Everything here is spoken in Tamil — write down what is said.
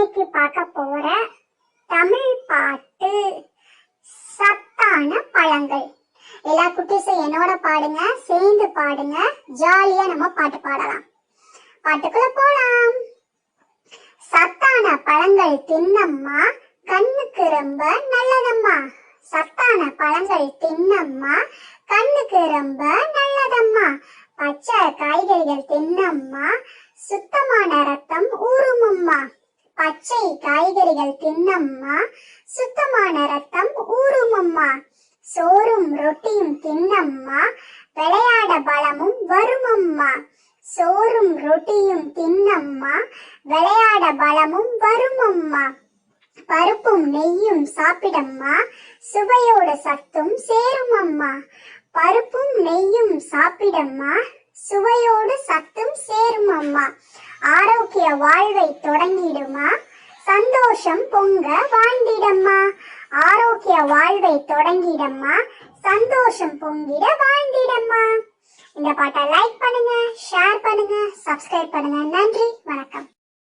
இன்னைக்கு பார்க்க போற தமிழ் பாட்டு சத்தான பழங்கள். எல்லா குட்டீஸும் என்னோட பாடுங்க சேர்ந்து பாடுங்க ஜாலியா நம்ம பாட்டு பாடலாம். பாட்டுக்குள்ள போலாம். சத்தான பழங்கள் தின்னம்மா கண்ணுக்கு ரொம்ப நல்லதம்மா. சத்தான பழங்கள் தின்னம்மா கண்ணுக்கு ரொம்ப நல்லதம்மா. பச்சை காய்கறிகள் தின்னம்மா சுத்தமான ரத்தம் பச்சை காய்கறிகள் தின்னம்மா சுத்தமான ரத்தம் ஊறுமம்மா. சோறும் ரொட்டியும் தின்னம்மா விளையாட பலமும் வருமம்மா. சோறும் ரொட்டியும் தின்னம்மா விளையாட பலமும் வருமம்மா. பருப்பும் நெய்யும் சாப்பிடம்மா சுவையோட சத்தும் சேருமம்மா. பருப்பும் நெய்யும் சாப்பிடம்மா சுவையோடு சத்தும் சேருமம்மா. ஆரோக்கிய வாழ்வை தொடங்கிடுமா. சந்தோஷம் பொங்க வாழ்ந்திடம்மா. ஆரோக்கிய வாழ்வை தொடங்கிடம்மா. சந்தோஷம் பொங்கிட வாழ்ந்திடம்மா. இந்த பாட்டை லைக் பண்ணுங்க ஷேர் பண்ணுங்க சப்ஸ்கிரைப் பண்ணுங்க. நன்றி வணக்கம்.